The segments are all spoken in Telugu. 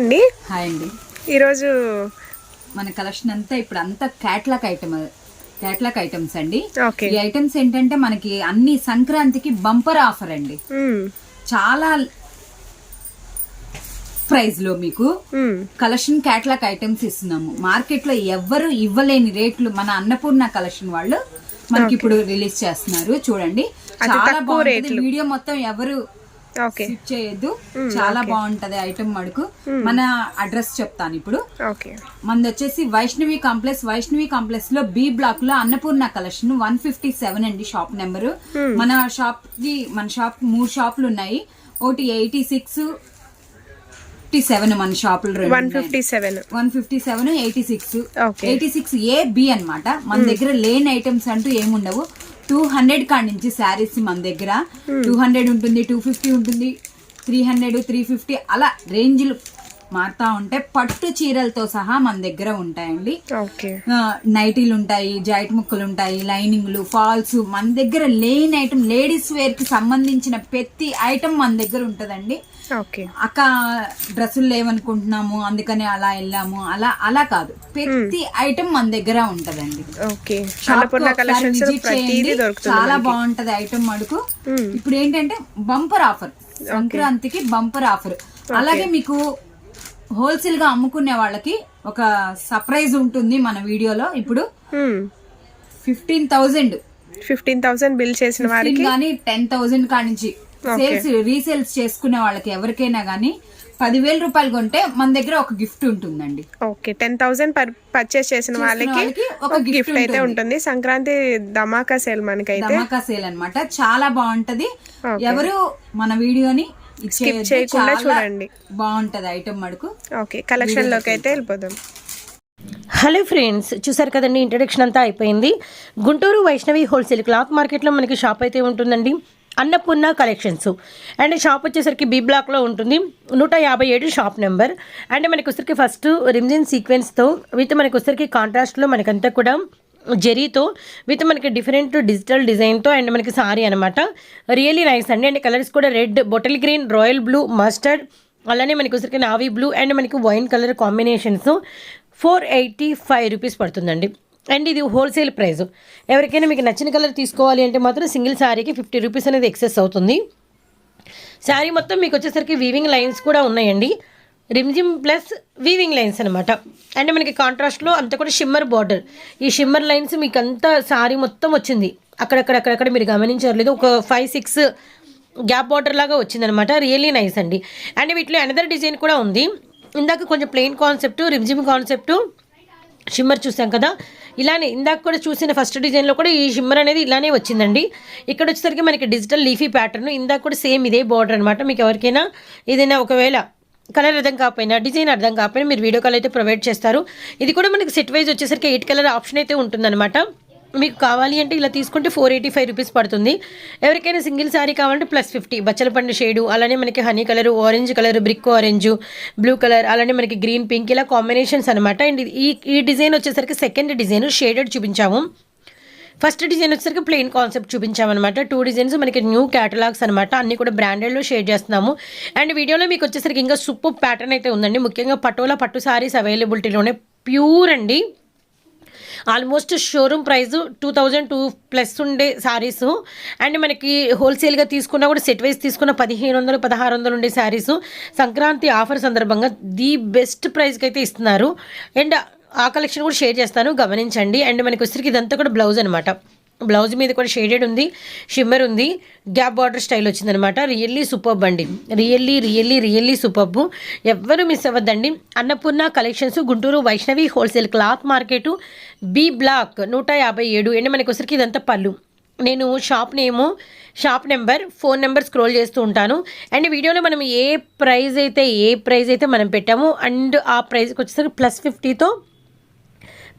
అండి? హాయ్ అండి. ఈరోజు మన కలెక్షన్ అంతా ఇప్పుడు అంతా క్యాట్లాక్ ఐటమ్ క్యాట్లాక్ ఐటమ్స్ అండి. ఈ ఐటమ్స్ ఏంటంటే మనకి అన్ని సంక్రాంతికి బంపర్ ఆఫర్ అండి. చాలా ప్రైస్లో మీకు. కలెక్షన్ క్యాట్లాక్ ఐటమ్స్ ఇస్తున్నాము. మార్కెట్లో ఎవ్వరు ఇవ్వలేని రేట్లు మన అన్నపూర్ణ కలెక్షన్ వాళ్ళు మనకి ఇప్పుడు రిలీజ్ చేస్తున్నారు. చూడండి. చాలా బాగుంటుంది. వీడియో మొత్తం ఎవరు ఓకే skip చేయొద్దు. చాలా బాగుంటది ఐటమ్ మడుకు. మన అడ్రస్ చెప్తాను ఇప్పుడు. ఓకే మనది వచ్చేసి వైష్ణవి కాంప్లెక్స్ వైష్ణవి కాంప్లెక్స్లో బి బ్లాక్లో Annapurna collection one fifty seven అండి షాప్ నెంబర్ మన షాప్కి మన షాప్ మూడు షాపులు ఉన్నాయి. ఒకటి ఎయిటీ సిక్స్ సెవెన్ మన షాపులు one fifty seven one fifty seven eighty six eighty six A B అనమాట మన దగ్గర లేని ఐటమ్స్ అంటూ ఏముండవు. టూ హండ్రెడ్ కాడి నుంచి శారీస్ మన దగ్గర. టూ హండ్రెడ్ ఉంటుంది టూ ఫిఫ్టీ ఉంటుంది త్రీ హండ్రెడ్ త్రీ ఫిఫ్టీ అలా రేంజ్లు. మారుతా ఉంటాయి పట్టు చీరలతో సహా మన దగ్గర ఉంటాయండి. నైటీలు ఉంటాయి జాయిట్ ముక్కలు ఉంటాయి లైనింగ్లు ఫాల్స్ మన దగ్గర లేని ఐటమ్ లేడీస్ వేర్కి సంబంధించిన ప్రతి ఐటమ్ మన దగ్గర ఉంటదండి. ఓకే. అక్క డ్రెస్సులు లేవనుకుంటున్నాము అందుకని అలా వెళ్ళాము అలా అలా కాదు. ప్రతి ఐటమ్ మన దగ్గర ఉంటదండి. చాలా బాగుంటది ఐటమ్ అడుగు. ఇప్పుడు ఏంటంటే బంపర్ ఆఫర్ సంక్రాంతికి బంపర్ ఆఫర్ అలాగే మీకు హోల్సేల్గా అమ్ముకునే వాళ్ళకి ఒక సర్ప్రైజ్ ఉంటుంది మన వీడియోలో. ఇప్పుడు fifteen thousand. Fifteen thousand bill చేసిన వారికి? కానీ టెన్ థౌజండ్ కాడి నుంచి సేల్స్ రీసేల్స్ చేసుకునే వాళ్ళకి ఎవరికైనా గానీ పదివేల రూపాయలు కొంటే మన దగ్గర ఒక గిఫ్ట్ ఉంటుందండి. ఓకే. టెన్ థౌసండ్ పర్చేస్ చేసిన వాళ్ళకి వాళ్ళకి ఒక గిఫ్ట్ అయితే ఉంటుంది. సంక్రాంతి ధమాకా సేల్ మనకైతే. ధమాకా సేల్ అన్నమాట. చాలా బాగుంటది. ఎవరు మన వీడియోని ఇచ్చేయొద్దు. చేయకుండా చూడండి. బాగుంటది ఐటమ్ మడుకు ఓకే కలెక్షన్లోకి అయితే వెళ్ళిపోదాం. హలో ఫ్రెండ్స్ చూసారు కదండి ఇంట్రడక్షన్ అంతా అయిపోయింది. గుంటూరు వైష్ణవి హోల్సేల్ క్లాత్ మార్కెట్లో మనకి షాప్ అయితే ఉంటుందండి. అన్నపూర్ణ కలెక్షన్స్ అండ్ షాప్ వచ్చేసరికి బి బ్లాక్లో ఉంటుంది. నూట యాభై ఏడు షాప్ నెంబర్ అండ్ మనకి వచ్చరికి ఫస్ట్ రిమ్జిన్ సీక్వెన్స్తో విత్ మనకి వచ్చరికి కాంట్రాస్ట్లో మనకంతా కూడా జెరీతో విత్ మనకి డిఫరెంట్ డిజిటల్ డిజైన్తో అండ్ మనకి సారీ అనమాట రియలీ నైస్ అండి. అండ్ కలర్స్ కూడా red bottle green royal blue mustard అలానే మనకి వచ్చరికి నావీ బ్లూ అండ్ మనకి wine colour combinations four eighty five rupees పడుతుందండి. అండ్ ఇది హోల్సేల్ ప్రైస్. ఎవరికైనా మీకు నచ్చిన కలర్ తీసుకోవాలి అంటే మాత్రం సింగిల్ శారీకి ఫిఫ్టీ రూపీస్ అనేది ఎక్సెస్ అవుతుంది. శారీ మొత్తం మీకు వచ్చేసరికి వీవింగ్ లైన్స్ కూడా ఉన్నాయండి. రిమ్జిమ్ ప్లస్ వీవింగ్ లైన్స్ అనమాట అండ్ మనకి కాంట్రాస్ట్లో అంతా కూడా షిమ్మర్ బార్డర్ ఈ షిమ్మర్ లైన్స్ మీకు అంతా శారీ మొత్తం వచ్చింది. అక్కడక్కడ అక్కడక్కడ మీరు గమనించారు లేదు ఒక ఫైవ్ సిక్స్ గ్యాప్ బార్డర్ లాగా వచ్చిందనమాట రియల్లీ నైస్ అండి. అండ్ వీటిలో అనదర్ డిజైన్ కూడా ఉంది. ఇందాక కొంచెం plain concept Rimjhim concept shimmer చూసాం కదా. ఇలానే ఇందాక కూడా చూసిన ఫస్ట్ డిజైన్లో కూడా ఈ షిమ్మర్ అనేది ఇలానే వచ్చిందండి. ఇక్కడ వచ్చేసరికి మనకి డిజిటల్ లీఫీ ప్యాటర్న్ ఇందాక కూడా సేమ్ ఇదే బార్డర్ అనమాట మీకు ఎవరికైనా ఏదైనా ఒకవేళ కలర్ అర్థం కాకపోయినా డిజైన్ అర్థం కాకపోయినా మీరు వీడియో కాల్ అయితే ప్రొవైడ్ చేస్తారు. ఇది కూడా మనకి సెట్ వైజ్ వచ్చేసరికి ఎయిట్ కలర్ ఆప్షన్ అయితే ఉంటుందన్నమాట. మీకు కావాలి అంటే ఇలా తీసుకుంటే ఫోర్ ఎయిటీ ఫైవ్ రూపీస్ పడుతుంది. ఎవరికైనా సింగిల్ శారీ కావాలంటే ప్లస్ ఫిఫ్టీ బచ్చల పండు షేడు అలానే మనకి honey colour orange colour brick orange blue colour అలానే మనకి గ్రీన్ పింక్ ఇలా కాంబినేషన్స్ అనమాట అండ్ ఈ ఈ డిజైన్ వచ్చేసరికి సెకండ్ డిజైన్ షేడెడ్ చూపించాము. ఫస్ట్ డిజైన్ వచ్చేసరికి ప్లెయిన్ కాన్సెప్ట్ చూపించామన్నమాట. టూ డిజైన్స్ మనకి న్యూ క్యాటలాగ్స్ అనమాట అన్ని కూడా బ్రాండెడ్లో షేర్ చేస్తున్నాము. అండ్ వీడియోలో మీకు వచ్చేసరికి ఇంకా సూపర్ ప్యాటర్న్ అయితే ఉందండి. ముఖ్యంగా పటోలా పట్టు సారీస్ అవైలబిలిటీలోనే ప్యూర్ అండి. Almost showroom price two thousand two plus ఉండే శారీస్ అండ్ మనకి హోల్సేల్గా తీసుకున్నా కూడా సెట్ వైజ్ తీసుకున్న పదిహేను వందలు పదహారు వందలు ఉండే శారీస్ సంక్రాంతి ఆఫర్ సందర్భంగా ది బెస్ట్ ప్రైస్కి అయితే ఇస్తున్నారు. అండ్ ఆ కలెక్షన్ కూడా షేర్ చేస్తాను గమనించండి. అండ్ మనకి వచ్చరికి ఇదంతా కూడా బ్లౌజ్ అనమాట బ్లౌజ్ మీద కూడా షేడెడ్ ఉంది షిమ్మర్ ఉంది గ్యాప్ బార్డర్ స్టైల్ వచ్చిందనమాట రియల్లీ సూపర్బ్ అండి. Really really really superb. ఎవ్వరూ miss అవ్వద్దండి. Annapurna collections Guntur Vaishnavi wholesale cloth market B block నూట యాభై ఏడు. అండ్ మనకి వచ్చరికి ఇదంతా పళ్ళు. నేను shop name shop number phone number scroll చేస్తూ ఉంటాను. అండ్ వీడియోలో మనం ఏ ప్రైస్ అయితే ఏ ప్రైస్ అయితే మనం పెట్టామో అండ్ ఆ ప్రైస్కి వచ్చేసరికి ప్లస్ ఫిఫ్టీతో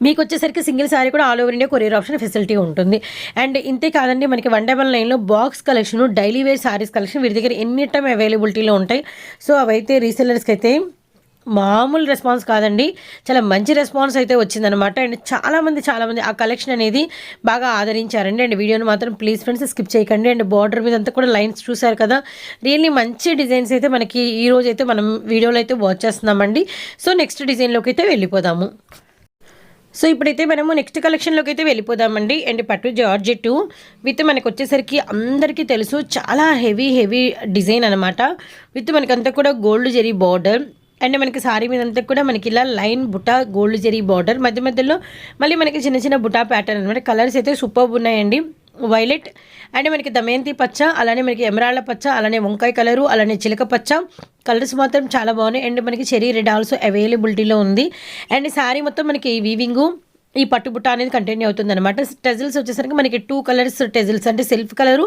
మీకు వచ్చేసరికి సింగిల్ శారీ కూడా all over India courier option facility ఉంటుంది. అండ్ ఇంతే కాదండి మనకి వన్ డబల్ నైన్లో box collection daily wear saris collection వీరి దగ్గర ఎన్ని టైం అవైలబిలిటీలో ఉంటాయి. సో అవైతే రీసెలర్స్కి అయితే మామూలు రెస్పాన్స్ కాదండి. చాలా మంచి రెస్పాన్స్ అయితే వచ్చిందనమాట అండ్ చాలామంది చాలామంది ఆ కలెక్షన్ అనేది బాగా ఆదరించారండి. అండ్ వీడియోని మాత్రం ప్లీజ్ ఫ్రెండ్స్ స్కిప్ చేయకండి. అండ్ బార్డర్ మీద అంతా కూడా లైన్స్ చూశారు కదా. రియల్లీ మంచి డిజైన్స్ అయితే మనకి ఈ అయితే మనం వీడియోలో అయితే వాచ్ చేస్తున్నామండి. సో నెక్స్ట్ డిజైన్లోకి అయితే వెళ్ళిపోదాము. సో ఇప్పుడైతే మనము నెక్స్ట్ కలెక్షన్లోకి అయితే వెళ్ళిపోదామండి. అండ్ పట్టు జార్జెట్ విత్ మనకు వచ్చేసరికి అందరికీ తెలుసు చాలా హెవీ హెవీ డిజైన్ అనమాట విత్ మనకంతా కూడా గోల్డ్ జరీ బార్డర్. అండ్ మనకి సారీ మీద అంతా కూడా మనకి ఇలా line buta gold zari border. మధ్య మధ్యలో మళ్ళీ మనకి చిన్న చిన్న బుటా ప్యాటర్న్ అనమాట కలర్స్ అయితే సూపర్ ఉన్నాయండి. వైలెట్. అండ్ మనకి దమయంతి పచ్చ అలానే మనకి ఎమరాళ్ళ పచ్చ అలానే వంకాయ కలరు అలానే చిలక పచ్చ. కలర్స్ మాత్రం చాలా బాగున్నాయి. అండ్ మనకి చెరీ రెడ్ ఆల్సో అవైలబిలిటీలో ఉంది. అండ్ శారీ మొత్తం మనకి వీవింగు ఈ పట్టుబుట్ట అనేది కంటిన్యూ అవుతుంది అనమాట టెజిల్స్ వచ్చేసరికి మనకి టూ కలర్స్ టెజిల్స్ అంటే సెల్ఫ్ కలరు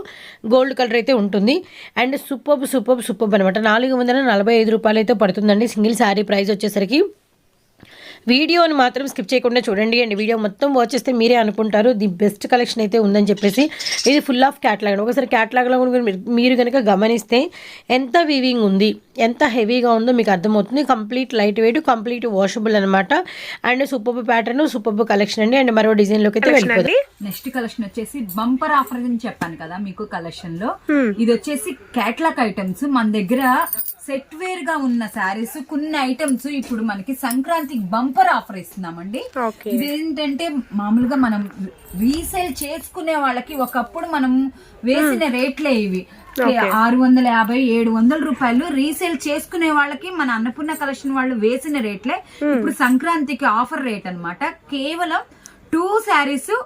గోల్డ్ కలర్ అయితే ఉంటుంది. అండ్ సూపర్ సూపర్ సూపర్ అనమాట నాలుగు వందల నలభై ఐదు రూపాయలు అయితే పడుతుందండి సింగిల్ శారీ ప్రైస్ వచ్చేసరికి. వీడియోని మాత్రం స్కిప్ చేయకుండా చూడండి అండ్. వీడియో మొత్తం వాచ్ చేస్తే మీరే అనుకుంటారు. ది బెస్ట్ కలెక్షన్ అయితే ఉందని చెప్పేసి ఇది ఫుల్ ఆఫ్ క్యాట్లాగ్ ఒకసారి క్యాట్లాగ్లో కూడా మీరు- మీరు కనుక గమనిస్తే ఎంత వీవింగ్ ఉంది ఎంత హెవీగా ఉందో మీకు అర్థమవుతుంది. Complete light weight complete washable అనమాట and super pattern super collection అండి. అండ్ మరో డిజైన్లోకి అయితే వెళ్ళిపోతాం అండి? నెక్స్ట్ కలెక్షన్ వచ్చేసి బంపర్ ఆఫర్ అని చెప్పాను కదా మీకు కలెక్షన్లో. ఇది వచ్చేసి క్యాట్లాక్ ఐటమ్స్ మన దగ్గర సెట్ వేర్గా ఉన్న శారీస్ కొన్ని ఐటమ్స్ ఇప్పుడు మనకి సంక్రాంతికి బంపర్ ఆఫర్ ఇస్తున్నామండి. ఇదేంటంటే మామూలుగా మనం రీసేల్ చేసుకునే వాళ్ళకి ఒకప్పుడు మనం వేసిన రేట్లే ఇవి. ఆరు వందల యాభై ఏడు వందల రూపాయలు రీసేల్ చేసుకునే వాళ్ళకి మన అన్నపూర్ణ కలెక్షన్ వాళ్ళు వేసిన రేట్లే. ఇప్పుడు సంక్రాంతికి ఆఫర్ రేట్ అన్నమాట. కేవలం two saris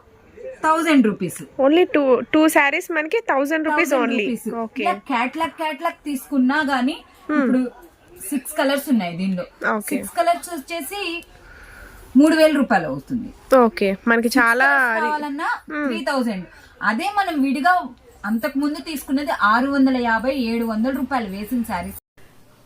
thousand rupees. Only two two saris మనకి thousand rupees only. Okay. Catalogue catalogue తీసుకున్నా గానీ ఇప్పుడు సిక్స్ కలర్స్ ఉన్నాయి దీనిలో. సిక్స్ కలర్స్ వచ్చేసి మూడు వేల రూపాయలు అవుతుంది. ఓకే మనకి చాలా కావాలన్నా త్రీ థౌజండ్ అదే మనం విడిగా అంతకు ముందు తీసుకున్నది ఆరు వందల యాభై ఏడు వందల రూపాయలు వేసిన శారీస్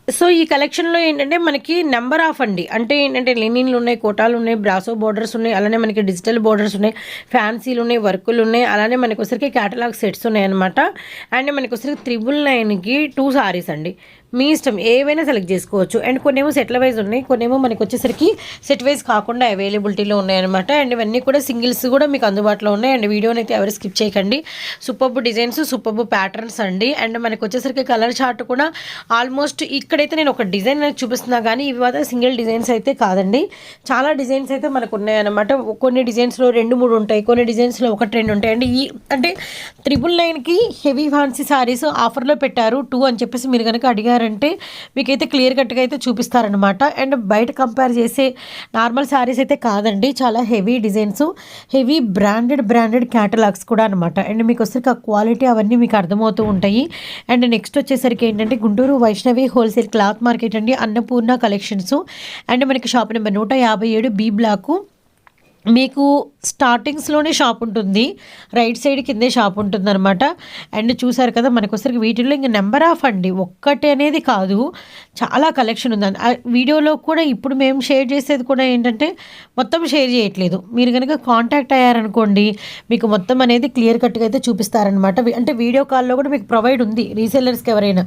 సో ఈ కలెక్షన్లో ఏంటంటే మనకి నెంబర్ ఆఫ్ అండి. అంటే ఏంటంటే లెనిన్లు ఉన్నాయి కోటాలు ఉన్నాయి బ్రాసో బోర్డర్స్ ఉన్నాయి అలానే మనకి డిజిటల్ బోర్డర్స్ ఉన్నాయి ఫ్యాన్సీలు ఉన్నాయి వర్కులు ఉన్నాయి అలానే మనకి వచ్చరికి క్యాటలాగ్ సెట్స్ ఉన్నాయి అనమాట అండ్ మనకి వచ్చరికి త్రిబుల్ నైన్కి టూ సారీస్ అండి. మీ ఇష్టం ఏవైనా సెలెక్ట్ చేసుకోవచ్చు. అండ్ కొన్నేమో సెట్ల వైజ్ ఉన్నాయి. కొన్ని ఏమో మనకి వచ్చేసరికి సెట్ వైజ్ కాకుండా అవైలబిలిటీలో ఉన్నాయన్నమాట. అండ్ ఇవన్నీ కూడా సింగిల్స్ కూడా మీకు అందుబాటులో ఉన్నాయి. అండ్ వీడియోని అయితే ఎవరు స్కిప్ చేయకండి. సూపర్బ్ డిజైన్స్ సూపర్బ్ ప్యాటర్న్స్ అండి. అండ్ మనకి వచ్చేసరికి కలర్ చార్ట్ కూడా ఆల్మోస్ట్ ఇక్కడైతే నేను ఒక డిజైన్ అనేది చూపిస్తున్నా కానీ ఇవి మాత్రం సింగిల్ డిజైన్స్ అయితే కాదండి. చాలా డిజైన్స్ అయితే మనకు ఉన్నాయన్నమాట. కొన్ని డిజైన్స్లో రెండు మూడు ఉంటాయి. కొన్ని డిజైన్స్లో ఒకటి రెండు ఉంటాయి. అండి ఈ అంటే త్రిబుల్ నైన్కి హెవీ ఫ్యాన్సీ సారీస్ ఆఫర్లో పెట్టారు. టూ అని చెప్పేసి మీరు కనుక అడిగారు అంటే మీకైతే క్లియర్ కట్గా అయితే చూపిస్తారనమాట అండ్ బయట కంపేర్ చేసే నార్మల్ శారీస్ అయితే కాదండి. చాలా heavy designs heavy branded branded catalogues కూడా అనమాట అండ్ మీకు వచ్చేసరికి ఆ క్వాలిటీ అవన్నీ మీకు అర్థమవుతూ ఉంటాయి. అండ్ నెక్స్ట్ వచ్చేసరికి ఏంటంటే Guntur Vaishnavi wholesale cloth market అండి. అన్నపూర్ణ కలెక్షన్స్. అండ్ మనకి షాప్ నెంబర్ నూట యాభై ఏడు బి బ్లాకు. మీకు స్టార్టింగ్స్లోనే షాప్ ఉంటుంది. రైట్ సైడ్ కిందే షాప్ ఉంటుంది అనమాట అండ్ చూసారు కదా మనకు వీటిల్లో ఇంకా నెంబర్ ఆఫ్ అండి. ఒక్కటి అనేది కాదు. చాలా కలెక్షన్ ఉంది. ఆ వీడియోలో కూడా ఇప్పుడు మేము షేర్ చేసేది కూడా ఏంటంటే మొత్తం షేర్ చేయట్లేదు. మీరు కనుక కాంటాక్ట్ అయ్యారనుకోండి మీకు మొత్తం అనేది క్లియర్ కట్గా అయితే చూపిస్తారనమాట అంటే వీడియో కాల్లో కూడా మీకు ప్రొవైడ్ ఉంది. రీసెల్లర్స్కి ఎవరైనా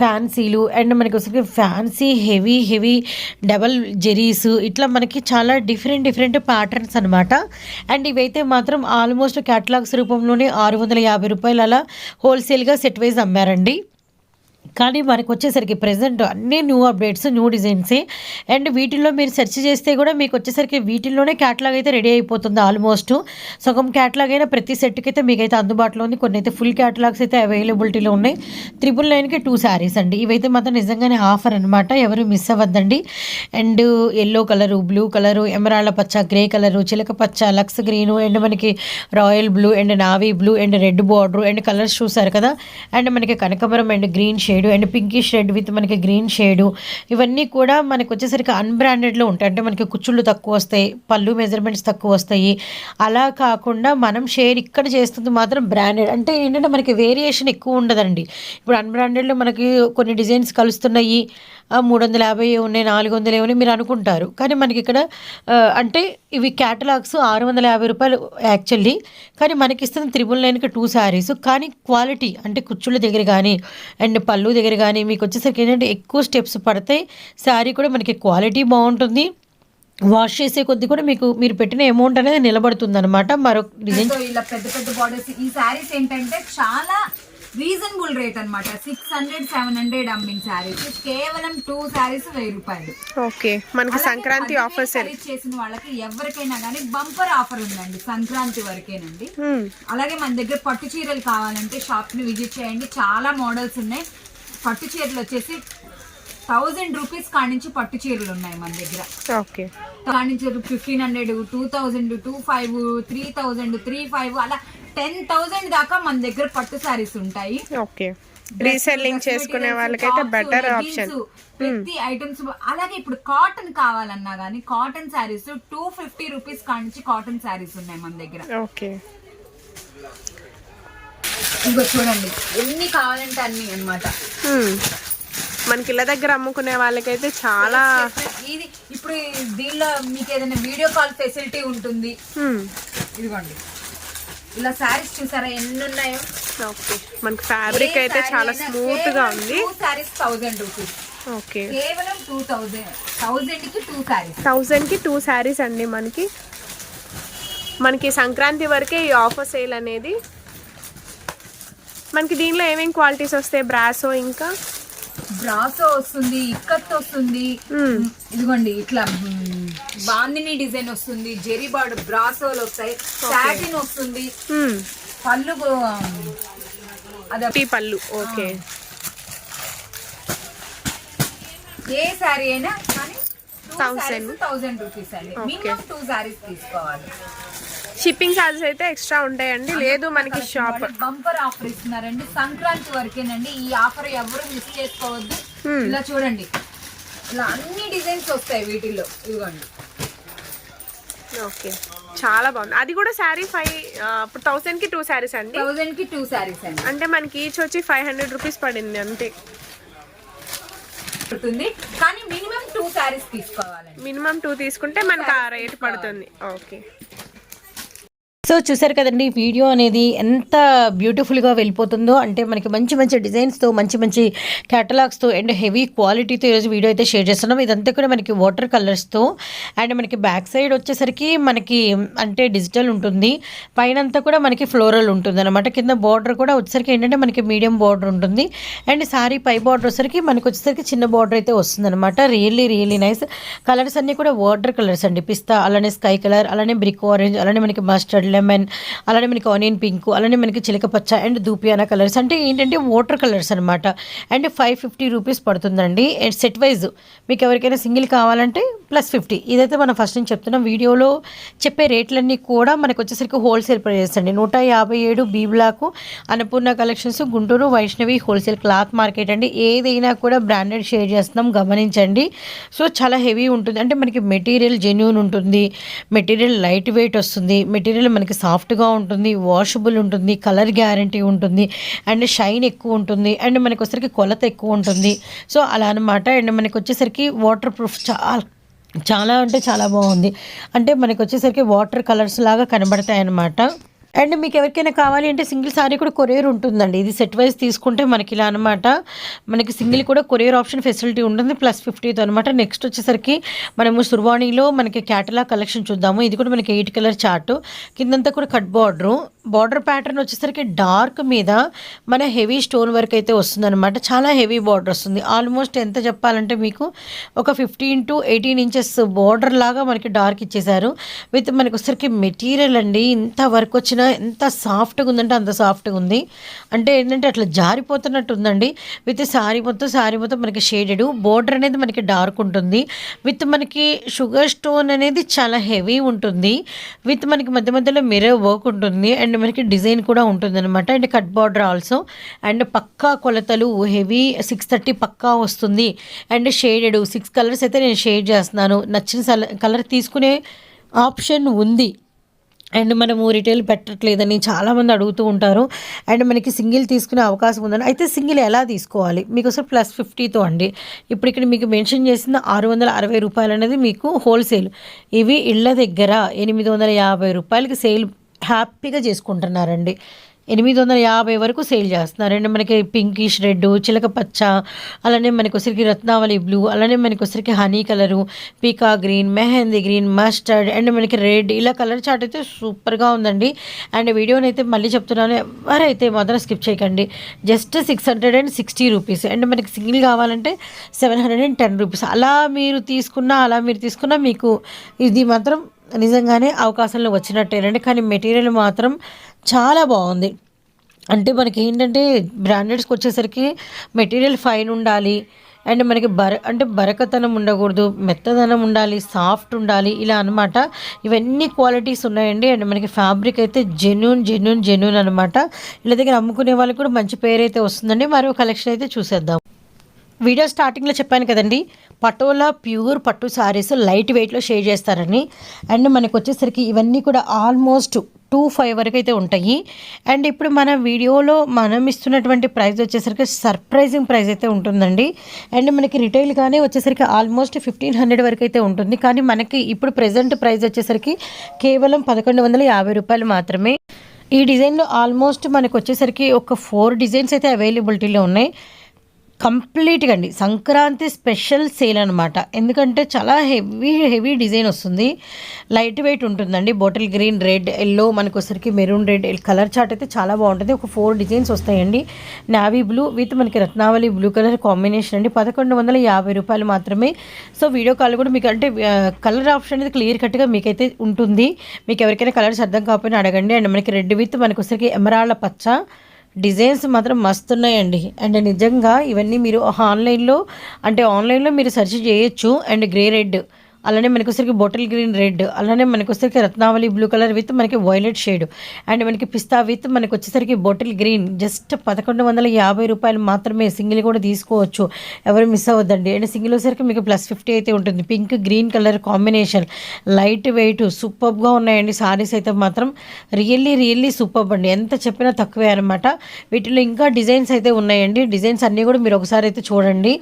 ఫ్యాన్సీలు అండ్ మనకి వచ్చరికి fancy heavy heavy double zaris ఇట్లా మనకి చాలా డిఫరెంట్ డిఫరెంట్ ప్యాటర్న్స్ అనమాట అండ్ ఇవైతే మాత్రం ఆల్మోస్ట్ క్యాటలాగ్స్ రూపంలోనే ఆరు వందల యాభై రూపాయలు అలా హోల్సేల్గా సెట్ వైజ్ అమ్మారండి. కానీ మనకు వచ్చేసరికి ప్రజెంట్ అన్ని న్యూ అప్డేట్స్ న్యూ డిజైన్సే అండ్ వీటిల్లో మీరు సెర్చ్ చేస్తే కూడా మీకు వచ్చేసరికి వీటిల్లోనే క్యాటలాగ్ అయితే రెడీ అయిపోతుంది ఆల్మోస్ట్ సగం క్యాటలాగ్ అయినా ప్రతి సెట్కి అయితే మీకైతే అందుబాటులో ఉంది. కొన్ని అయితే ఫుల్ క్యాటలాగ్స్ అయితే అవైలబిలిటీలో ఉన్నాయి. త్రిబుల్ నైన్కి టూ శారీస్ అండి. ఇవైతే మాత్రం నిజంగానే ఆఫర్ అనమాట ఎవరు miss అవ్వద్దండి. And yellow colour blue colour ఎమరాళ్ళ పచ్చ గ్రే కలరు చిలక పచ్చ లక్స్ గ్రీను అండ్ మనకి royal blue and navy blue and red border and colours చూసారు కదా. అండ్ మనకి కనకమరం and green shade and pinkish red with మనకి గ్రీన్ షేడు ఇవన్నీ కూడా మనకు వచ్చేసరికి అన్బ్రాండెడ్లో ఉంటాయి. అంటే మనకి కుచ్చుళ్ళు తక్కువ వస్తాయి పళ్ళు మెజర్మెంట్స్ తక్కువ వస్తాయి. అలా కాకుండా మనం షేర్ ఇక్కడ చేస్తుంది మాత్రం బ్రాండెడ్ అంటే ఏంటంటే మనకి వేరియేషన్ ఎక్కువ ఉండదండి. ఇప్పుడు అన్బ్రాండెడ్లో మనకి కొన్ని డిజైన్స్ కలుస్తున్నాయి. ఆ, మూడు వందల యాభై ఉన్నాయి నాలుగు వందలు ఏమని మీరు అనుకుంటారు. కానీ మనకి ఇక్కడ అంటే ఇవి క్యాటలాగ్స్ ఆరు వందల యాభై రూపాయలు యాక్చువల్లీ కానీ మనకి ఇస్తుంది త్రిబుల్ నైన్కి టూ శారీస్ కానీ క్వాలిటీ అంటే కుచ్చుళ్ళ దగ్గర కానీ అండ్ పళ్ళు పళ్ళు దగ్గర కానీ మీకు వచ్చేసరికి ఏంటంటే ఎక్కువ స్టెప్స్ పడతాయి. శారీ కూడా మనకి క్వాలిటీ బాగుంటుంది. వాష్ చేసే కొద్దీ కూడా మీకు మీరు పెట్టిన అమౌంట్ అనేది నిలబడుతుంది అనమాట మరొక డిజైన్ సో ఇలా పెద్ద పెద్ద బార్డర్స్ ఈ శారీస్ ఏంటంటే చాలా రీజనబుల్ రేట్ అన్నమాట. సిక్స్ హండ్రెడ్ సెవెన్ హండ్రెడ్ అమ్మిన శారీస్. కేవలం టూ శారీస్ వెయ్యి రూపాయలు. ఓకే. మనకి సంక్రాంతి ఆఫర్ చేసిన వాళ్ళకి ఎవరికైనా కానీ బంపర్ ఆఫర్ ఉందండి సంక్రాంతి వరకేనండి. అలాగే మన దగ్గర పట్టు చీరలు కావాలంటే షాప్ని విజిట్ చేయండి. చాలా మోడల్స్ ఉన్నాయి. పట్టు చీరలు వచ్చేసి థౌజండ్ రూపీస్ కాడి నుంచి పట్టు చీరలు ఉన్నాయి మన దగ్గర. ఓకే. కాడి నుంచి fifteen hundred two thousand two five three thousand three five అలా టెన్ థౌజండ్ దాకా మన దగ్గర పట్టు సారీస్ ఉంటాయి. ఓకే. రీసెల్లింగ్ చేసుకునే వాళ్ళకైతే బెటర్ ఆప్షన్ ప్రతి ఐటమ్స్ అలాగే ఇప్పుడు కాటన్ కావాలన్నా గానీ cotton saris two fifty rupees కాడి నుంచి కాటన్ శారీస్ ఉన్నాయి మన దగ్గర. ఓకే. ఇంకో చూడండి. ఎన్ని కావాలంటే అన్ని అన్నమాట. Hmm. మనకి ఇళ్ళ దగ్గర అమ్ముకునే వాళ్ళకైతే చాలా ఇది ఇప్పుడు దీనిలో మీకు ఏదైనా వీడియో కాల్ ఫెసిలిటీ ఉంటుంది. ఇదిగోండి. ఇలా శారీస్ చూసారా? ఎన్ని ఉన్నాయో? ఓకే. మనకి ఫ్యాబ్రిక్ అయితే చాలా స్మూత్గా ఉంది. Two saris thousand rupees okay. కేవలం టూ థౌజండ్ థౌజండ్కి టూ శారీస్ థౌజండ్కి టూ శారీస్ అండి మనకి. మనకి సంక్రాంతి వరకే ఈ ఆఫర్ సేల్ అనేది మనకి దీనిలో ఏమేమి క్వాలిటీస్ వస్తాయి? బ్రాసో ఇంకా? బ్రాసో వస్తుంది ఇక్కత్ వస్తుంది. Hmm. ఇదిగోండి ఇట్లా బాందిని డిజైన్ వస్తుంది జెరీ బ్రాసోలు వస్తాయి సాటిన్ వస్తుంది. Hmm. పళ్ళు అదే. పళ్ళు ఓకే ఏ శారీ అయినా కానీ Thousand. థౌసండ్ రూపీస్ అండి మినిమం టూ శారీస్ తీసుకోవాలి. షిప్పింగ్ ఛార్జెస్ అయితే ఎక్స్ట్రా ఉంటాయండి. లేదు మనకి షాప్. బంపర్ ఆఫర్ ఇస్తున్నారండి. సంక్రాంతి వరకేనండి. ఈ ఆఫర్ ఎవరు మిస్ చేసుకోవద్దు. ఇలా చూడండి. ఇలా అన్ని డిజైన్స్ వస్తాయి వీటిల్లో. ఇదిగోండి ఓకే. చాలా బాగుంది. అది కూడా శారీ ఫైవ్ ఇప్పుడు థౌసండ్కి టూ శారీస్ అండి. థౌజండ్కి టూ శారీస్ అండి. అంటే మనకి ఈచ్ వచ్చి ఫైవ్ హండ్రెడ్ రూపీస్ పడింది అంతే. పడుతుంది. కానీ మినిమం టూ శారీస్ తీసుకోవాలండి. మినిమం టూ తీసుకుంటే మనకి ఆ రేట్ పడుతుంది. ఓకే. సో చూసారు కదండి వీడియో అనేది ఎంత బ్యూటిఫుల్గా వెళ్ళిపోతుందో అంటే మనకి మంచి మంచి డిజైన్స్తో మంచి మంచి క్యాటలాగ్స్తో అండ్ హెవీ క్వాలిటీతో ఈరోజు వీడియో అయితే షేర్ చేస్తున్నాం. ఇదంతా కూడా మనకి వాటర్ కలర్స్తో అండ్ మనకి బ్యాక్ సైడ్ వచ్చేసరికి మనకి అంటే డిజిటల్ ఉంటుంది. పైన అంతా కూడా మనకి ఫ్లోరల్ ఉంటుంది అనమాట కింద బార్డర్ కూడా వచ్చేసరికి ఏంటంటే మనకి మీడియం బార్డర్ ఉంటుంది. అండ్ సారీ పై బార్డర్ వచ్చేసరికి మనకి వచ్చేసరికి చిన్న బార్డర్ అయితే వస్తుంది అనమాట రియల్లీ రియల్లీ నైస్. కలర్స్ అన్నీ కూడా వాటర్ కలర్స్ అండి. పిస్తా అలానే స్కై కలర్ అలానే బ్రిక్ ఆరెంజ్ అలానే మనకి మస్టర్డ్ లెమన్ అలానే మనకి ఆనియన్ పింక్ అలానే మనకి చిలకపచ్చ అండ్ దూపియానా కలర్స్. అంటే ఏంటంటే వాటర్ కలర్స్ అనమాట అండ్ ఫైవ్ ఫిఫ్టీ రూపీస్ పడుతుందండి. అండ్ సెట్ వైజ్ మీకు ఎవరికైనా సింగిల్ కావాలంటే ప్లస్ ఫిఫ్టీ. ఇదైతే మనం ఫస్ట్ నుంచి చెప్తున్నాం. వీడియోలో చెప్పే రేట్లన్నీ కూడా మనకు వచ్చేసరికి హోల్సేల్ ప్రైజెస్ అండి. నూట యాభై ఏడు B block Annapurna collections Guntur Vaishnavi wholesale cloth market అండి. ఏదైనా కూడా బ్రాండెడ్ షేర్ చేస్తున్నాం. గమనించండి. సో చాలా హెవీ ఉంటుంది. అంటే మనకి మెటీరియల్ జెన్యున్ ఉంటుంది. మెటీరియల్ లైట్ వెయిట్ వస్తుంది. మెటీరియల్ మనకి సాఫ్ట్గా ఉంటుంది వాషబుల్ ఉంటుంది కలర్ గ్యారంటీ ఉంటుంది అండ్ షైన్ ఎక్కువ ఉంటుంది అండ్ మనకి వచ్చేసరికి కొలత ఎక్కువ ఉంటుంది. సో అలా అనమాట అండ్ మనకి వచ్చేసరికి వాటర్ ప్రూఫ్ చాలా చాలా అంటే చాలా బాగుంది. అంటే మనకి వచ్చేసరికి వాటర్ కలర్స్ లాగా కనబడతాయి అన్నమాట అండ్ మీకు ఎవరికైనా కావాలి అంటే సింగిల్ సారీ కూడా కొరియర్ ఉంటుందండి. ఇది సెట్ వైజ్ తీసుకుంటే మనకి ఇలా అనమాట మనకి సింగిల్ కూడా కొరియర్ ఆప్షన్ ఫెసిలిటీ ఉంటుంది. ప్లస్ ఫిఫ్టీతో అనమాట నెక్స్ట్ వచ్చేసరికి మనము సుర్వాణిలో మనకి క్యాటలాగ్ కలెక్షన్ చూద్దాము. ఇది కూడా మనకి ఎయిట్ కలర్ చార్ట్. కిందంతా కూడా కట్ బార్డరు. బార్డర్ ప్యాటర్న్ వచ్చేసరికి డార్క్ మీద మన హెవీ స్టోన్ వర్క్ అయితే వస్తుందన్నమాట. చాలా హెవీ బార్డర్ వస్తుంది. ఆల్మోస్ట్ ఎంత చెప్పాలంటే మీకు ఒక fifteen to eighteen inches border లాగా మనకి డార్క్ ఇచ్చేసారు విత్ మనకి వచ్చేసరికి మెటీరియల్ అండి. ఇంత వర్క్ వచ్చినా ఎంత సాఫ్ట్గా ఉందంటే అంత సాఫ్ట్గా ఉంది. అంటే ఏంటంటే అట్లా జారిపోతున్నట్టు ఉందండి. విత్ సారీ మొత్తం శారీ మొత్తం మనకి షేడెడ్. బోర్డర్ అనేది మనకి డార్క్ ఉంటుంది. విత్ మనకి షుగర్ స్టోన్ అనేది చాలా హెవీ ఉంటుంది. విత్ మనకి మధ్య మధ్యలో మిర్రర్ వర్క్ ఉంటుంది. అండ్ అండ్ మనకి డిజైన్ కూడా ఉంటుంది అనమాట and cut border also. And పక్కా కొలతలు హెవీ సిక్స్ థర్టీ పక్కా వస్తుంది. అండ్ షేడెడ్ సిక్స్ కలర్స్ అయితే నేను షేడ్ చేస్తున్నాను. నచ్చిన కలర్ తీసుకునే ఆప్షన్ ఉంది. అండ్ మనము రిటైల్ పెట్టట్లేదని చాలామంది అడుగుతూ ఉంటారు. అండ్ మనకి సింగిల్ తీసుకునే అవకాశం ఉందని. అయితే సింగిల్ ఎలా తీసుకోవాలి? మీకు అసలు ప్లస్ ఫిఫ్టీతో అండి. ఇప్పుడు ఇక్కడ మీకు మెన్షన్ చేసిన ఆరు వందల అరవై రూపాయలు అనేది మీకు హోల్సేల్. ఇవి ఇళ్ళ దగ్గర ఎనిమిది వందల యాభై రూపాయలకి సేల్ హ్యాపీగా చేసుకుంటున్నారండి. ఎనిమిది వందల యాభై వరకు సేల్ చేస్తున్నారు. అండ్ మనకి పింకిష్ రెడ్ చిలక పచ్చ అలానే మనకి వచ్చరికి రత్నావళి బ్లూ అలానే మనకి వచ్చరికి honey colour పీకా green mehndi green mustard and మనకి రెడ్ ఇలా కలర్ చార్ట్ అయితే సూపర్గా ఉందండి. అండ్ వీడియోని అయితే మళ్ళీ చెప్తున్నాను ఎవరైతే మాత్రం స్కిప్ చేయకండి. Just six hundred and sixty rupees. And మనకి సింగిల్ కావాలంటే seven hundred and ten rupees. అలా మీరు తీసుకున్నా అలా మీరు తీసుకున్నా మీకు ఇది మాత్రం నిజంగానే అవకాశంలో వచ్చినట్టేనండి. కానీ మెటీరియల్ మాత్రం చాలా బాగుంది. అంటే మనకి ఏంటంటే బ్రాండెడ్స్కి వచ్చేసరికి మెటీరియల్ ఫైన్ ఉండాలి. అండ్ మనకి బర అంటే బరకతనం ఉండకూడదు మెత్తదనం ఉండాలి సాఫ్ట్ ఉండాలి ఇలా అనమాట ఇవన్నీ క్వాలిటీస్ ఉన్నాయండి. అండ్ మనకి ఫ్యాబ్రిక్ అయితే జెన్యున్ జెన్యున్ జెన్యున్ అనమాట ఇలా దగ్గర అమ్ముకునే వాళ్ళకి కూడా మంచి పేరు అయితే వస్తుందండి. మరో కలెక్షన్ అయితే చూసేద్దాం. వీడియో స్టార్టింగ్లో చెప్పాను కదండి పటోలా ప్యూర్ పట్టు సారీస్ లైట్ వెయిట్లో షేర్ చేస్తారని. అండ్ మనకు వచ్చేసరికి ఇవన్నీ కూడా ఆల్మోస్ట్ టూ ఫైవ్ వరకు అయితే ఉంటాయి. అండ్ ఇప్పుడు మన వీడియోలో మనం ఇస్తున్నటువంటి ప్రైస్ వచ్చేసరికి సర్ప్రైజింగ్ ప్రైస్ అయితే ఉంటుందండి. అండ్ మనకి రిటైల్గానే వచ్చేసరికి ఆల్మోస్ట్ ఫిఫ్టీన్ హండ్రెడ్ వరకు అయితే ఉంటుంది. కానీ మనకి ఇప్పుడు ప్రజెంట్ ప్రైస్ వచ్చేసరికి కేవలం పదకొండు వందల యాభై రూపాయలు మాత్రమే. ఈ డిజైన్లో ఆల్మోస్ట్ మనకు వచ్చేసరికి ఒక ఫోర్ డిజైన్స్ అయితే అవైలబిలిటీలో ఉన్నాయి. కంప్లీట్గా అండి. సంక్రాంతి స్పెషల్ సేల్ అనమాట ఎందుకంటే చాలా హెవీ హెవీ డిజైన్ వస్తుంది. లైట్ వెయిట్ ఉంటుందండి. బాటిల్ గ్రీన్ రెడ్ ఎల్లో మనకు వచ్చరికి మెరూన్ రెడ్ కలర్ చార్ట్ అయితే చాలా బాగుంటుంది. ఒక ఫోర్ డిజైన్స్ వస్తాయండి. నావీ బ్లూ విత్ మనకి రత్నావళి బ్లూ కలర్ కాంబినేషన్ అండి. పదకొండు వందల యాభై రూపాయలు మాత్రమే. సో వీడియో కాల్ కూడా మీకు అంటే కలర్ ఆప్షన్ అనేది క్లియర్ కట్గా మీకైతే ఉంటుంది. మీకు ఎవరికైనా కలర్స్ అర్థం కాకపోయినా అడగండి. అండ్ మనకి రెడ్ విత్ మనకు వచ్చరికి ఎమరాళ్ళ పచ్చ. డిజైన్స్ మాత్రం మస్తు ఉన్నాయండి. అండ్ నిజంగా ఇవన్నీ మీరు ఆన్లైన్లో అంటే ఆన్లైన్లో మీరు సెర్చ్ చేయొచ్చు. And grey red. అలానే మనకి వచ్చరికి బాటిల్ గ్రీన్ రెడ్ అలానే మనకి వచ్చరికి రత్నావళి బ్లూ కలర్ విత్ మనకి వైలెట్ షేడ్ అండ్ మనకి పిస్తా విత్ మనకి వచ్చేసరికి బాటిల్ గ్రీన్ జస్ట్ పదకొండు వందల యాభై రూపాయలు మాత్రమే సింగిల్ కూడా తీసుకోవచ్చు. ఎవరు మిస్ అవ్వద్దండి. అండ్ సింగిల్ వచ్చేసరికి మీకు ప్లస్ ఫిఫ్టీ అయితే ఉంటుంది. Pink green colour combination light weight సూపర్గా ఉన్నాయండి. సారీస్ అయితే మాత్రం రియల్లీ రియల్లీ సూపర్బ్ అండి. ఎంత చెప్పినా తక్కువే అనమాట వీటిలో ఇంకా డిజైన్స్ అయితే ఉన్నాయండి. డిజైన్స్ అన్నీ కూడా మీరు ఒకసారి అయితే చూడండి.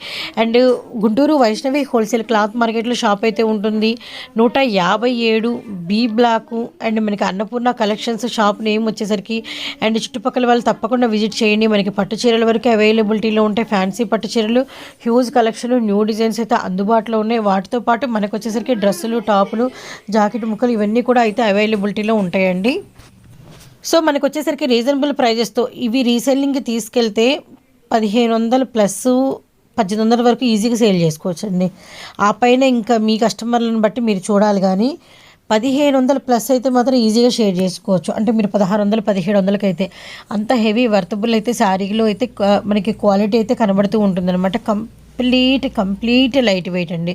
And Guntur Vaishnavi wholesale cloth మార్కెట్లో షాప్ అయితే ఉంటుంది. నూట యాభై ఏడు బి బ్లాక్ అండ్ మనకి అన్నపూర్ణ కలెక్షన్స్ షాప్ నేమ్ వచ్చేసరికి అండ్ చుట్టుపక్కల వాళ్ళు తప్పకుండా విజిట్ చేయండి. మనకి పట్టు చీరల వరకు అవైలబిలిటీలో ఉంటాయి. ఫ్యాన్సీ పట్టు చీరలు హ్యూజ్ కలెక్షన్ న్యూ డిజైన్స్ అయితే అందుబాటులో ఉన్నాయి. వాటితో పాటు మనకు వచ్చేసరికి డ్రెస్సులు టాపులు జాకెట్ ముక్కలు ఇవన్నీ కూడా అయితే అవైలబిలిటీలో ఉంటాయండి. సో మనకు వచ్చేసరికి రీజనబుల్ ప్రైజెస్తో ఇవి రీసెల్లింగ్కి తీసుకెళ్తే పదిహేను వందలు ప్లస్ పద్దెనిమిది వందల వరకు ఈజీగా సేల్ చేసుకోవచ్చు అండి ఆ పైన ఇంకా మీ కస్టమర్లను బట్టి మీరు చూడాలి కానీ పదిహేను వందల ప్లస్ అయితే మాత్రం ఈజీగా షేర్ చేసుకోవచ్చు. అంటే మీరు పదహారు వందలు పదిహేడు వందలకి అయితే అంత హెవీ వర్తబుల్ అయితే శారీలో అయితే మనకి క్వాలిటీ అయితే కనబడుతూ ఉంటుంది అనమాట కంప్లీట్ కంప్లీట్ లైట్ వెయిట్ అండి.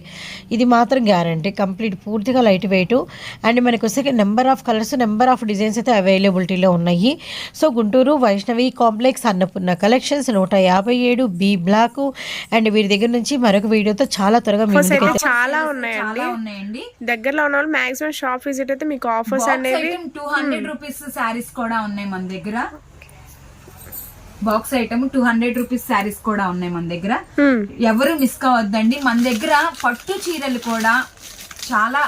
ఇది మాత్రం గ్యారంటీ. కంప్లీట్ పూర్తిగా లైట్ వెయిట్. అండ్ మనకి వచ్చే number of colours number of designs అయితే అవైలబిలిటీలో ఉన్నాయి. So Guntur Vaishnavi complex Annapurna collections నూట యాభై ఏడు బి బ్లాక్. అండ్ వీరి దగ్గర నుంచి మరొక వీడియోతో చాలా త్వరగా మీ ముందుకు అయితే చాలా ఉన్నాయండి. చాలా ఉన్నాయండి. దగ్గరలో ఉన్న వాళ్ళు మాక్సిమం షాప్ విజిట్ అయితే మీకు ఆఫర్స్ అనేవి టూ హండ్రెడ్ రూపీస్ శారీస్ కూడా ఉన్నాయి మన దగ్గర. Box item two hundred rupees saris కూడా ఉన్నాయి మన దగ్గర. ఎవరు మిస్ కావద్దండి. మన దగ్గర పట్టు చీరలు కూడా చాలా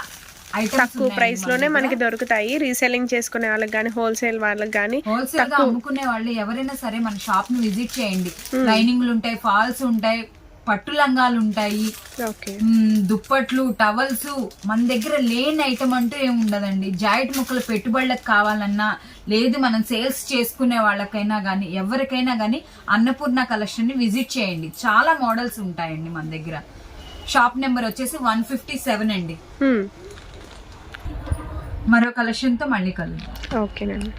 తక్కువ ప్రైస్లోనే మనకి దొరుకుతాయి. రీసెల్లింగ్ చేసుకునే వాళ్ళకి కానీ హోల్సేల్ వాళ్ళకి కానీ హోల్సేల్గా అమ్ముకునే వాళ్ళు ఎవరైనా సరే మన షాప్ని విజిట్ చేయండి. లైనింగ్లు ఉంటాయి ఫాల్స్ ఉంటాయి పట్టు లంగాలు ఉంటాయి దుప్పట్లు టవల్స్ మన దగ్గర లేని ఐటమ్ అంటూ ఏమి ఉండదండి. జాయింట్ ముక్కలు పెట్టుబడులకు కావాలన్నా లేదు మనం సేల్స్ చేసుకునే వాళ్ళకైనా గానీ ఎవరికైనా గానీ అన్నపూర్ణ కలెక్షన్ని విజిట్ చేయండి. చాలా మోడల్స్ ఉంటాయండి మన దగ్గర. షాప్ నెంబర్ వచ్చేసి వన్ ఫిఫ్టీ సెవెన్ అండి. మరో కలెక్షన్తో మళ్ళీ కలుద్దాం. ఓకేనండి.